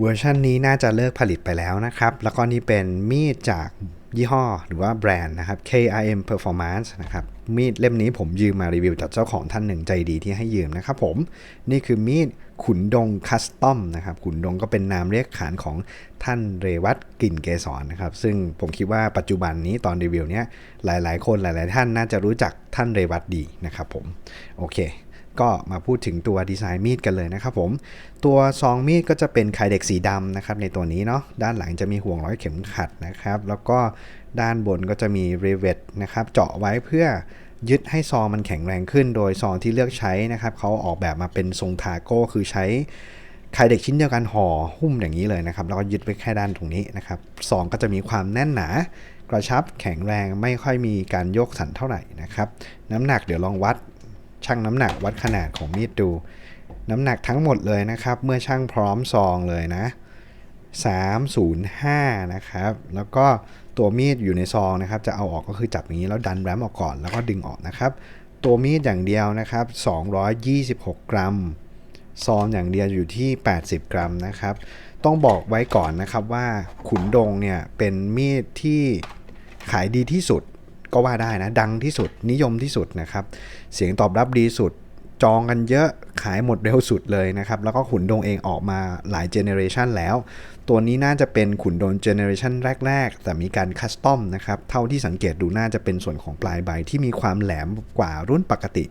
เวอร์ชันนี้น่าจะเลิกผลิตไปแล้วนะครับ แล้วก็นี่เป็นมีดจากยี่ห้อหรือว่าแบรนด์นะครับ KRM Performance นะครับ มีดเล่มนี้ผมยืมมารีวิวจากเจ้าของท่านหนึ่งใจดีที่ให้ยืมนะครับผม นี่คือมีดขุนดงคัสตอมนะครับ ขุนดงก็เป็นนามเรียกขานของท่านเรวัตกลิ่นเกสรนะครับ ซึ่งผมคิดว่าปัจจุบันนี้ตอนรีวิวเนี้ยหลายๆ คนหลาย ๆ ท่านน่าจะรู้จักท่านเรวัตดีนะครับผม โอเค ก็มาพูดถึงตัวดีไซน์มีดกันเลยนะครับผม ตัวซองมีดก็จะเป็นไคเด็กสีดำนะครับในตัวนี้เนาะด้านหลังจะมีห่วงร้อยเข็มขัดนะครับ แล้วก็ด้านบนก็จะมีรีเวทนะครับเจาะไว้เพื่อยึดให้ซองมันแข็งแรงขึ้น โดยซองที่เลือกใช้นะครับเขาออกแบบมาเป็นทรงทาโก้คือใช้ไคเด็กชิ้นเดียวกันห่อหุ้มอย่างนี้เลยนะครับแล้วก็ยึดไว้แค่ด้านตรงนี้นะครับซองก็จะมีความแน่นหนากระชับแข็งแรงไม่ค่อยมีการโยกสั่นเท่าไหร่นะครับน้ำหนักเดี๋ยวลองวัด ชั่งน้ำหนักวัดขนาดของมีดดู น้ำหนักทั้งหมดเลยนะครับ เมื่อชั่งพร้อมซองเลยนะ 305 นะครับ แล้วก็ตัวมีดอยู่ในซองนะครับ จะเอาออกก็คือจับอย่างนี้แล้วดันแรมออกก่อนแล้วก็ดึงออกนะครับ ตัวมีดอย่างเดียวนะครับ 226 กรัม ซองอย่างเดียวอยู่ที่ 80 กรัมนะครับ ต้องบอกไว้ก่อนนะครับว่าขุนดงเนี่ยเป็นมีดที่ขายดีที่สุด ก็ว่าได้นะ ดังที่สุดนิยมที่สุดนะครับ เสียงตอบรับดีสุดจองกันเยอะขายหมดเร็วสุดเลยนะครับ แล้วก็ขุนดงเองออกมาหลายเจเนอเรชันแล้ว ตัวนี้น่าจะเป็นขุนดงเจเนอเรชันแรก ๆ แต่มีการคัสตอมนะครับ เท่าที่สังเกตดูน่าจะเป็นส่วนของปลายใบที่มีความแหลมกว่ารุ่นปกติ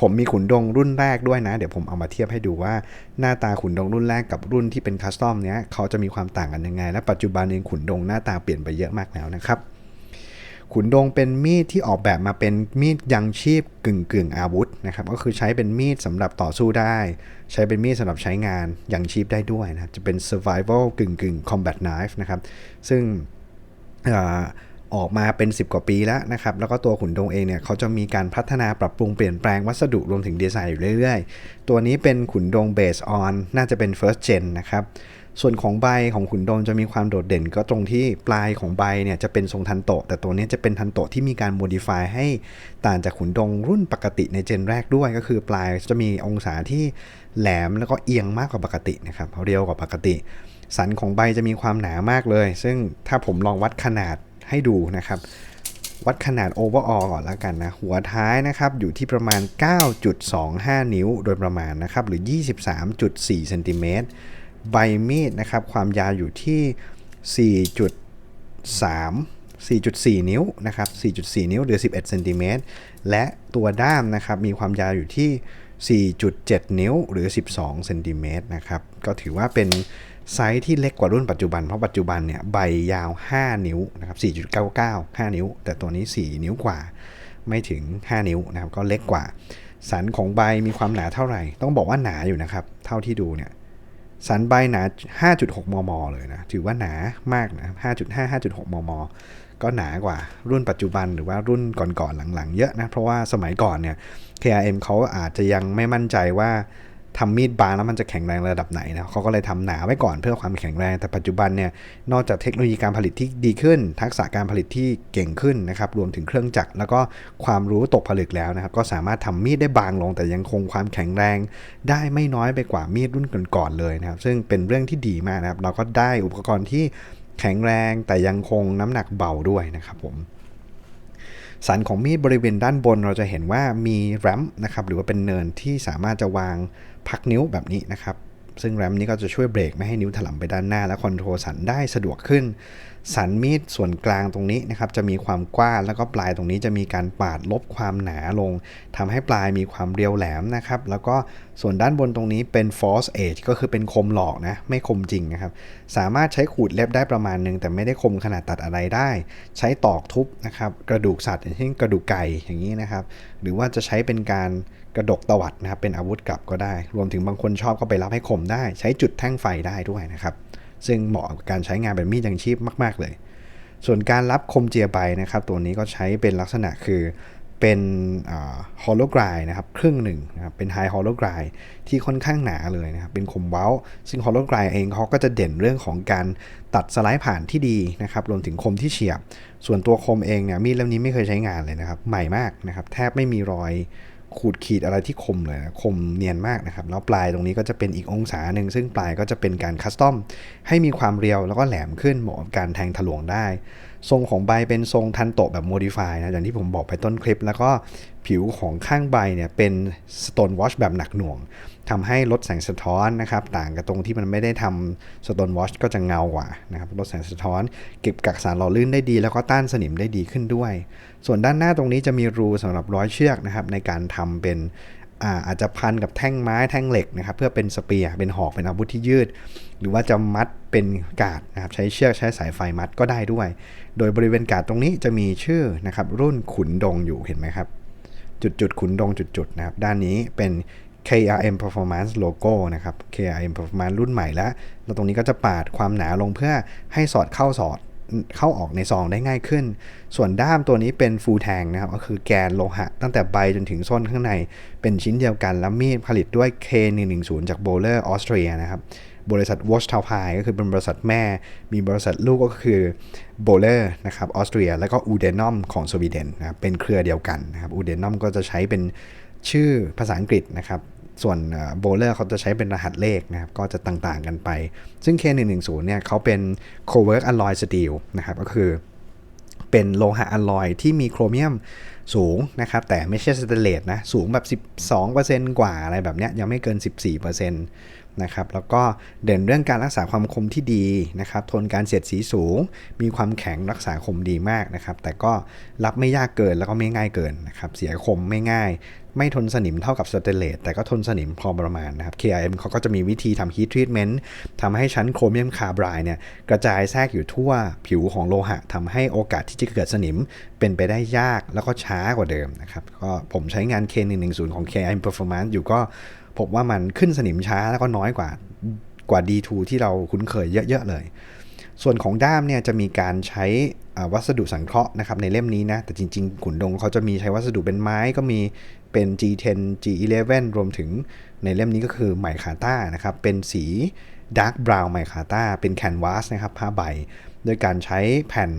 ผมมีขุนดงรุ่นแรกด้วยนะ เดี๋ยวผมเอามาเทียบให้ดูว่าหน้าตาขุนดงรุ่นแรกกับรุ่นที่เป็นคัสตอมเนี้ยเขาจะมีความต่างกันยังไง และปัจจุบันเองขุนดงหน้าตาเปลี่ยนไปเยอะมากแล้วนะครับ ขุนดงเป็นมีดที่ออกแบบมาเป็นมีดยังชีพกึ่งกึ่งอาวุธนะครับก็คือใช้เป็นมีดสำหรับต่อสู้ได้ ใช้เป็นมีดสำหรับใช้งานยังชีพได้ด้วยนะจะเป็น survival กึ่งกึ่ง combat knife นะครับซึ่งออกมาเป็น 10 กว่าปีแล้วนะครับ แล้วก็ตัวขุนดงเองเนี่ยเขาจะมีการพัฒนาปรับปรุงเปลี่ยนแปลงวัสดุรวมถึงดีไซน์อยู่เรื่อยๆ ตัวนี้เป็นขุนดง based on น่าจะเป็น first gen นะครับ ส่วนของใบของขุนดงจะมีความโดดเด่นก็ตรงที่ปลายของใบเนี่ยจะเป็นทรงทันโตะแต่ตัวนี้จะเป็นทันโตะที่มีการโมดิฟายให้ต่างจากขุนดงรุ่นปกติในเจนแรกด้วย ก็คือปลายจะมีองศาที่แหลมแล้วก็เอียงมากกว่าปกตินะครับเรียวกว่าปกติ สันของใบจะมีความหนามากเลย ซึ่งถ้าผมลองวัดขนาดให้ดูนะครับ วัดขนาด overall ก่อนแล้วกันนะ หัวท้ายนะครับอยู่ที่ประมาณ 9.25 นิ้วโดยประมาณนะครับหรือ 23.4เซนติเมตร ใบมีดนะครับความยาวอยู่ที่ 4.3 4.4 นิ้วนะครับ 4.4 นิ้วหรือ 11เซนติเมตรและตัวด้ามนะครับมีความยาวอยู่ที่ 4.7 นิ้วหรือ 12เซนติเมตรนะครับก็ถือว่าเป็นไซส์ที่เล็กกว่ารุ่นปัจจุบัน เพราะปัจจุบันเนี่ยใบยาว 5 นิ้วนะครับ 4.99 5 นิ้ว แต่ตัวนี้ 4 นิ้วกว่า ไม่ถึง 5 นิ้วนะครับ ก็เล็กกว่า สันของใบมีความหนาเท่าไหร่ ต้องบอกว่าหนาอยู่นะครับ เท่าที่ดูเนี่ย สันใบหนา 5.6 มม เลยนะ ถือว่าหนามากนะ 5.5 5.6 มม ก็หนากว่ารุ่นปัจจุบันหรือว่ารุ่นก่อนๆหลังๆ เยอะนะ เพราะว่าสมัยก่อนเนี่ย KRM เขาอาจจะยังไม่มั่นใจว่า ทำมีดบางแล้วมันจะแข็งแรงระดับไหนนะเขาก็เลยทำหนาไว้ก่อนเพื่อความแข็งแรง แต่ปัจจุบันเนี่ยนอกจากเทคโนโลยีการผลิตที่ดีขึ้น ทักษะการผลิตที่เก่งขึ้นนะครับรวมถึงเครื่องจักรแล้วก็ความรู้ตกผลึกแล้วนะครับก็สามารถทำมีดได้บางลง แต่ยังคงความแข็งแรง ได้ไม่น้อยไปกว่ามีดรุ่นก่อนๆเลยนะครับซึ่งเป็นเรื่องที่ดีมากนะครับเราก็ได้อุปกรณ์ที่แข็งแรงแต่ยังคงน้ำหนักเบาด้วยนะครับผม สันของมีดบริเวณด้านบนเราจะเห็นว่ามีแรมนะครับหรือว่าเป็นเนินที่สามารถจะวางพักนิ้วแบบนี้นะครับ ซึ่งแรมนี้ก็จะช่วยเบรกไม่ให้นิ้วถลำไปด้านหน้า และคอนโทรลสันได้สะดวกขึ้น สันมีดส่วนกลางตรงนี้นะครับจะมีความกว้างแล้วก็ปลายตรงนี้จะมีการปาดลบความหนาลงทำให้ปลายมีความเรียวแหลมนะครับแล้วก็ส่วนด้านบนตรงนี้เป็น false edge ก็คือเป็นคมหลอกนะไม่คมจริงนะครับสามารถใช้ขูดเล็บได้ประมาณหนึ่งแต่ไม่ได้คมขนาดตัดอะไรได้ ใช้ตอกทุบนะครับกระดูกสัตว์อย่างเช่นกระดูกไก่อย่างนี้นะครับหรือว่าจะใช้เป็นการ กระดกตวัดนะครับเป็นอาวุธกลับก็ได้ รวมถึงบางคนชอบก็ไปรับให้คมได้ ใช้จุดแท่งไฟได้ด้วยนะครับซึ่งเหมาะกับการใช้งานเป็นมีดยังชีพมาก ๆ เลย ส่วนการรับคมเจียใบนะครับ ตัวนี้ก็ใช้เป็นลักษณะคือเป็นฮอลโลกรายนะครับครึ่งหนึ่งนะครับเป็นไฮฮอลโลกรายที่ค่อนข้างหนาเลยนะครับเป็นคมเว้า ซึ่งฮอลโลกรายเองเขาก็จะเด่นเรื่องของการตัดสไลด์ผ่านที่ดีนะครับรวมถึงคมที่เฉียบ ส่วนตัวคมเองเนี่ยมีดเล่มนี้ไม่เคยใช้งานเลยนะครับใหม่มากนะครับแทบไม่มีรอย ขูดขีดอะไรที่คมเลยนะคมเนียนมากนะครับ แล้วปลายตรงนี้ก็จะเป็นอีกองศาหนึ่งซึ่งปลายก็จะเป็นการคัสตอมให้มีความเรียวแล้วก็แหลมขึ้นเหมาะกับการแทงถลวงได้ ทรงของใบเป็นทรงทันโตะแบบโมดิฟายนะอย่างที่ผมบอกไปต้นคลิป แล้วก็ผิวของข้างใบเนี่ยเป็นสโตนวอชแบบหนักหน่วงทำให้ลดแสงสะท้อนนะครับต่างกับตรงที่มันไม่ได้ทำสโตนวอชก็จะเงากว่านะครับลดแสงสะท้อน เก็บกักสารหล่อลื่นได้ดี แล้วก็ต้านสนิมได้ดีขึ้นด้วย ส่วนด้านหน้าตรงนี้จะมีรูสำหรับร้อยเชือกนะครับในการทำเป็น อาจจะพันกับแท่งไม้แท่งเหล็กนะครับเพื่อเป็นสเปียร์เป็นหอกเป็นอาวุธที่ยืด หรือว่าจะมัดเป็นกาดนะครับใช้เชือกใช้สายไฟมัดก็ได้ด้วย โดยบริเวณกาดตรงนี้จะมีชื่อนะครับรุ่นขุนดงอยู่เห็นไหมครับ จุดจุดขุนดงจุดจุดนะครับด้านนี้เป็น KRM Performance Logo นะครับ KRM Performance รุ่นใหม่แล้วแล้วตรงนี้ก็จะปาดความหนาลงเพื่อให้สอดเข้าสอด เข้าออกในซองได้ง่ายขึ้น ส่วนด้ามตัวนี้เป็นฟูลแทงนะครับ ก็คือแกนโลหะ ตั้งแต่ใบจนถึงส้นข้างในเป็นชิ้นเดียวกัน แล้วมีดผลิตด้วย K110 จากโบเลอร์ออสเตรียนะครับ บริษัทวอชทาวพายก็คือเป็นบริษัทแม่ มีบริษัทลูกก็คือโบเลอร์นะครับออสเตรีย แล้วก็อูเดนอมของสวีเดนนะครับเป็นเครือเดียวกันนะครับอูเดนอมก็จะใช้เป็นชื่อภาษาอังกฤษนะครับ ส่วนโบเลอร์เขาจะใช้เป็นรหัสเลขนะครับ ก็จะต่างๆกันไป ซึ่ง K110 เนี่ยเขาเป็น Cowork Alloy Steel นะครับ ก็คือเป็นโลหะอลลอยที่มีโครเมียมสูงนะครับ แต่ไม่ใช่สเตนเลสนะ สูงแบบ 12%กว่าอะไรแบบเนี้ยยังไม่เกิน 14% นะครับแล้วก็เด่นเรื่องการรักษาความคมที่ดีนะครับทนการเสียดสีสูง มีความแข็งรักษาคมดีมากนะครับแต่ก็รับไม่ยากเกินแล้วก็ไม่ง่ายเกินนะครับเสียคมไม่ง่าย ไม่ทนสนิมเท่ากับสเตเลสแต่ก็ทนสนิมพอประมาณนะครับ KRM เขาก็จะมีวิธีทำ heat treatment ทำให้ชั้นโครเมียมคาร์บายเนี่ยกระจายแทรกอยู่ทั่วผิวของโลหะทำให้โอกาสที่จะเกิดสนิมเป็นไปได้ยากแล้วก็ช้ากว่าเดิมนะครับก็ผมใช้งาน K110 ของ KRM Performance อยู่ก็ พบว่ามันขึ้นสนิมช้าแล้วก็น้อยกว่ากว่า D2 ที่เราคุ้นเคยเยอะๆเลย ส่วนของด้ามเนี่ยจะมีการใช้วัสดุสังเคราะห์นะครับในเล่มนี้นะ แต่จริงๆ ขุนดงเขาจะมีใช้วัสดุเป็นไม้ก็มีเป็น G10 G11 รวมถึงในเล่มนี้ก็คือไมคาต้านะครับ เป็นสีดาร์กบราวน์ไมคาต้าเป็นแคนวาสนะครับผ้าใบ โดยการใช้แผ่น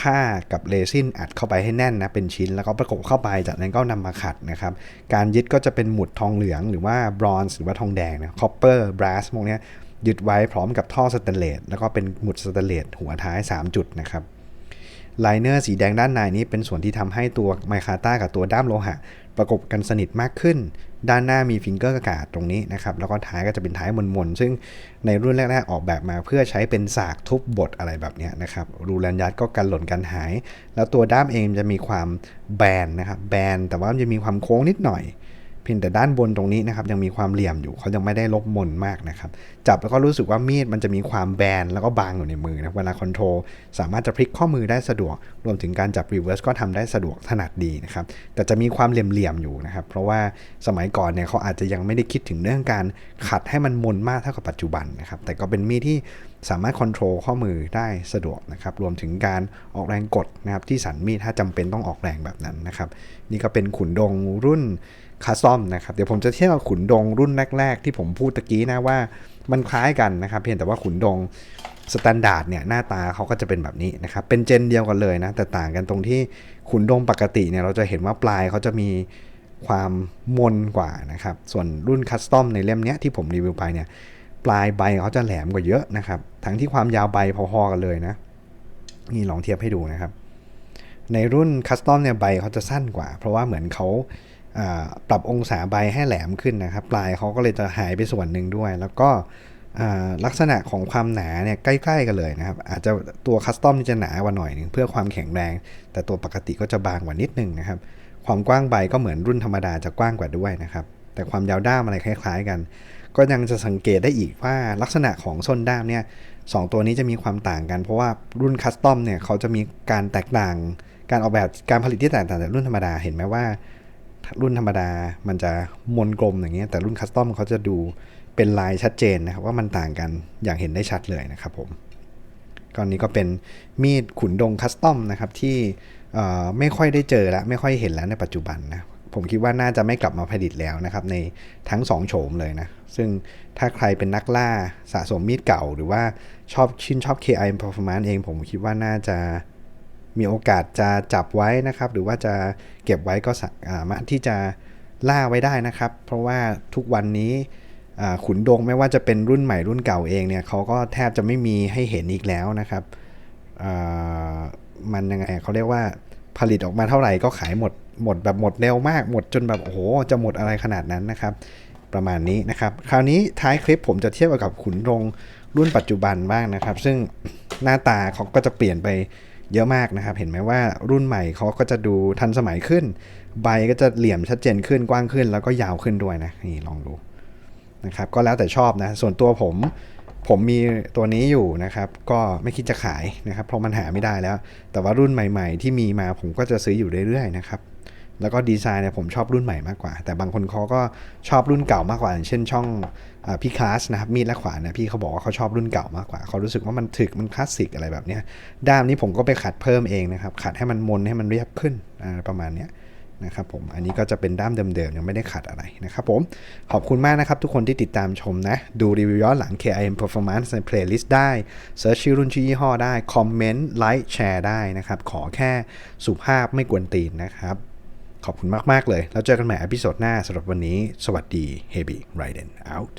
ผ้ากับเรซินอัดเข้าไปให้แน่นนะเป็นชิ้นแล้วก็ประกบเข้าไปจากนั้นก็นำมาขัดนะครับ การยึดก็จะเป็นหมุดทองเหลืองหรือว่าบรอนซ์หรือว่าทองแดงนะคอปเปอร์บรัสพวกนี้ยึดไว้พร้อมกับท่อสแตนเลสแล้วก็เป็นหมุดสแตนเลสหัวท้าย 3 จุดนะครับไลเนอร์สีแดงด้านในนี้เป็นส่วนที่ทำให้ตัวไมคาต้ากับตัวด้ามโลหะ ประกบกันสนิทมากขึ้น ด้านหน้ามีฟิงเกอร์กระกาศตรงนี้นะครับ แล้วก็ท้ายก็จะเป็นท้ายมนๆ ซึ่งในรุ่นแรกๆออกแบบมาเพื่อใช้เป็นสากทุบบดอะไรแบบนี้นะครับ รูแลนยัดก็กันหล่นกันหาย แล้วตัวด้ามเองจะมีความแบนนะครับ แบน แต่ว่ามันจะมีความโค้งนิดหน่อย เพียงแต่ด้านบนตรงนี้นะครับยังมีความเหลี่ยมอยู่เขายังไม่ได้ลบมนมากนะครับจับแล้วก็รู้สึกว่ามีดมันจะมีความแบนแล้วก็บางอยู่ในมือนะเวลาคอนโทรลสามารถจะพลิกข้อมือได้สะดวก รวมถึงการจับรีเวิร์สก็ทำได้สะดวกถนัดดีนะครับแต่จะมีความเหลี่ยมๆอยู่นะครับเพราะว่าสมัยก่อนเนี่ยเขาอาจจะยังไม่ได้คิดถึงเรื่องการขัดให้มันมนมากเท่ากับปัจจุบันนะครับแต่ก็เป็นมีดที่สามารถคอนโทรลข้อมือได้สะดวกนะครับ รวมถึงการออกแรงกดนะครับที่สันมีดถ้าจำเป็นต้องออกแรงแบบนั้นนะครับ นี่ก็เป็นขุนดงรุ่น คาซอมนะครับเดี๋ยวผมจะเทียบกับขุนดงรุ่นแรก ๆ ที่ผมพูดตะกี้นะว่ามันคล้ายกันนะครับ เพียงแต่ว่าขุนดงสแตนดาร์ดเนี่ยหน้าตาเขาก็จะเป็นแบบนี้นะครับ เป็นเจนเดียวกันเลยนะ แต่ต่างกันตรงที่ขุนดงปกติเนี่ยเราจะเห็นว่าปลายเขาจะมีความมนกว่านะครับ ส่วนรุ่นคัสตอมในเล่มนี้ที่ผมรีวิวไปเนี่ยปลายใบเขาจะแหลมกว่าเยอะนะครับ ทั้งที่ความยาวใบพอๆกันเลยนะนี่ลองเทียบให้ดูนะครับ ในรุ่นคัสตอมเนี่ยใบเขาจะสั้นกว่า เพราะว่าเหมือนเขา ปรับองศาใบให้แหลมขึ้นนะครับ ปลายเขาก็เลยจะหายไปส่วนหนึ่งด้วย แล้วก็ลักษณะของความหนาเนี่ยใกล้ ๆ กันเลยนะครับ อาจจะตัวคัสตอมนี่จะหนากว่าหน่อยนึงเพื่อความแข็งแรง แต่ตัวปกติก็จะบางกว่านิดนึงนะครับ ความกว้างใบก็เหมือนรุ่นธรรมดาจะกว้างกว่าด้วยนะครับ แต่ความยาวด้ามอะไรคล้าย ๆ กัน ก็ยังจะสังเกตได้อีกว่าลักษณะของส้นด้ามเนี่ยสตัวนี้จะมีความต่างกัน เพราะว่ารุ่นคัสตอมเนี่ยเขาจะมีการแตกต่าง การออกแบบการผลิตที่แตกต่างจากรุ่นธรรมดาเห็นไหมว่า รุ่นธรรมดามันจะมนกลมอย่างเงี้ยแต่รุ่นคัสตอมเขาจะดูเป็นลายชัดเจนนะครับว่ามันต่างกันอย่างเห็นได้ชัดเลยนะครับผมก้อนนี้ก็เป็นมีดขุนดงคัสตอมนะครับที่ไม่ค่อยได้เจอแล้วไม่ค่อยเห็นแล้วในปัจจุบันนะผมคิดว่าน่าจะไม่กลับมาผลิตแล้วนะครับในทั้ง 2 โฉมเลยนะ ซึ่งถ้าใครเป็นนักล่าสะสมมีดเก่า หรือว่าชอบชื่นชอบ KI Performance เอง ผมคิดว่าน่าจะ มีโอกาสจะจับไว้นะครับ หรือว่าจะเก็บไว้ก็สามารถที่จะล่าไว้ได้นะครับ เพราะว่าทุกวันนี้ขุนดงไม่ว่าจะเป็นรุ่นใหม่รุ่นเก่าเองเนี่ยเขาก็แทบจะไม่มีให้เห็นอีกแล้วนะครับมันยังไงเขาเรียกว่าผลิตออกมาเท่าไหร่ก็ขายหมดหมดแบบหมดเร็วมากหมดจนแบบโอ้โหจะหมดอะไรขนาดนั้นนะครับ ประมาณนี้นะครับ คราวนี้ท้ายคลิปผมจะเทียบกับขุนดงรุ่นปัจจุบันบ้างนะครับ ซึ่งหน้าตาเขาก็จะเปลี่ยนไป เยอะมากนะครับ เห็นไหมว่ารุ่นใหม่เขาก็จะดูทันสมัยขึ้น ใบก็จะเหลี่ยมชัดเจนขึ้นกว้างขึ้น แล้วก็ยาวขึ้นด้วยนะนี่ลองดูนะครับก็แล้วแต่ชอบนะ ส่วนตัวผมผมมีตัวนี้อยู่นะครับ ก็ไม่คิดจะขายนะครับ เพราะมันหาไม่ได้แล้ว แต่ว่ารุ่นใหม่ ๆ ที่มีมาผมก็จะซื้ออยู่เรื่อยๆนะครับ แล้วก็ดีไซน์เนี่ยผมชอบรุ่นใหม่มากกว่า แต่บางคนเขาก็ชอบรุ่นเก่ามากกว่าอย่างเช่นช่องอพี่คลาสนะครับมีดและขวานนะพี่เขาบอกว่าเขาชอบรุ่นเก่ามากกว่าเขารู้สึกว่ามันถึกมันคลาสสิกอะไรแบบเนี้ยด้ามนี้ผมก็ไปขัดเพิ่มเองนะครับขัดให้มันมนให้มันเรียบขึ้นประมาณเนี้ยนะครับผมอันนี้ก็จะเป็นด้ามเดิมๆยังไม่ได้ขัดอะไรนะครับผมขอบคุณมากนะครับทุกคนที่ติดตามชมนะ ดูรีวิวย้อนหลัง KIM Performance ใน playlist ได้เซิร์ชชื่อรุ่นชื่อยี่ห้อได้ คอมเมนต์ไลค์แชร์ได้นะครับ ขอแค่สุภาพไม่กวนตีนนะครับ ขอบคุณมาก ๆ เลย แล้วเจอกันใหม่อพิโซดหน้าสำหรับวันนี้ สวัสดี Heavy r i d e n out